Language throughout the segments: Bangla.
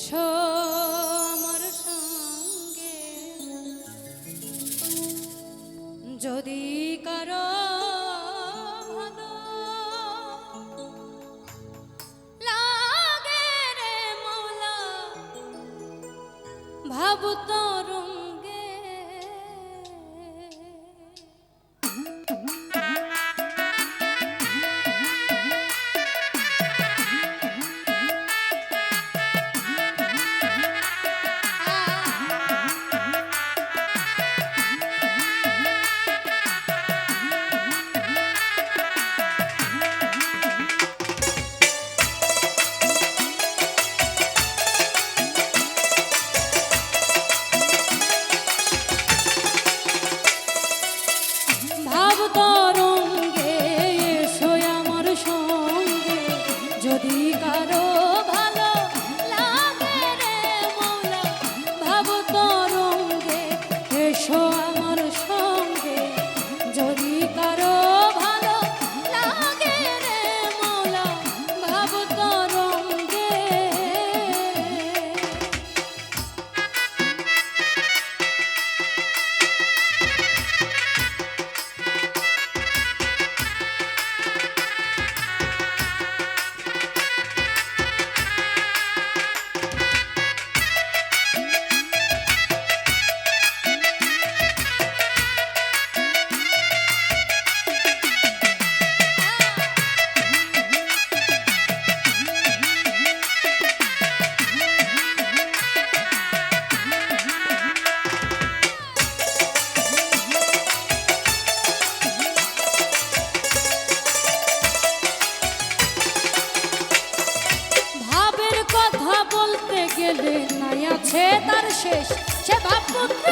এসো আমার সঙ্গে। যদি কারও লাগে রে ভাবতো ছেলে নাই আছে তার শেষ। সে ভাব পুত্র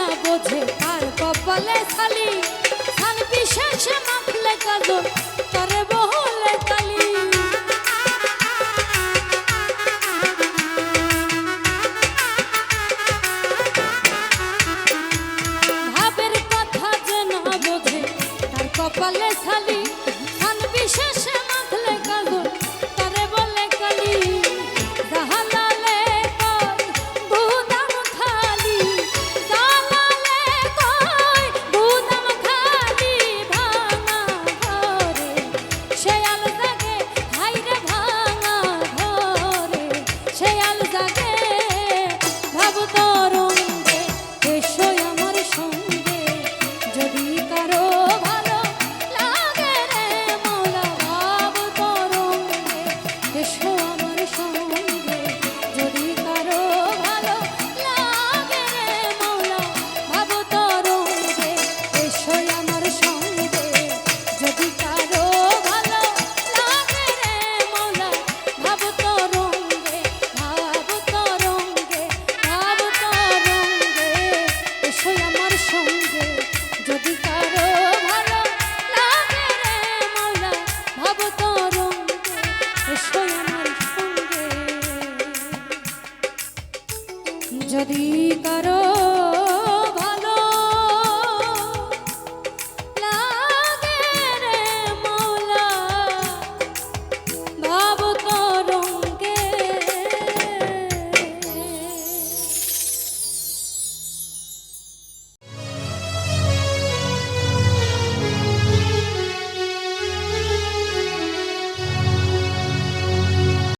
না বোঝে তার কপালে খালি খান বিশেষ মাখলে কাজল যদি কারও